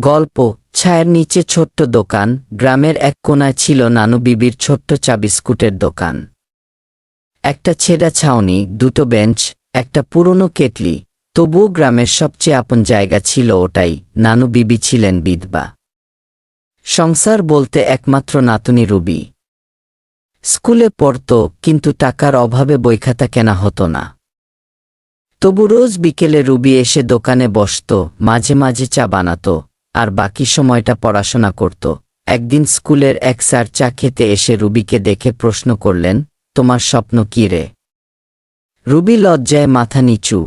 গল্প, ছায়ের নিচে ছোট্ট দোকান, গ্রামের এক কোনায় ছিল নানু বিবির ছোট্ট চা বিস্কুটের দোকান। একটা ছেঁড়া ছাউনি, দুটো বেঞ্চ, একটা পুরনো কেটলি, তবুও গ্রামের সবচেয়ে আপন জায়গা ছিল ওটাই, নানু বিবি ছিলেন বিধবা। সংসার বলতে একমাত্র নাতুনি রুবি। স্কুলে পড়ত, কিন্তু টাকার অভাবে বইখাতা কেনা হতো না। তবু রোজ বিকেলে রুবি এসে দোকানে বসত, মাঝে মাঝে চা বানাতো আর বাকি সময়টা পড়াশোনা করত। একদিন স্কুলের এক স্যার চা খেতে এসে রুবিকে দেখে প্রশ্ন করলেন, তোমার স্বপ্ন কী রে? রুবি লজ্জায় মাথা নিচু।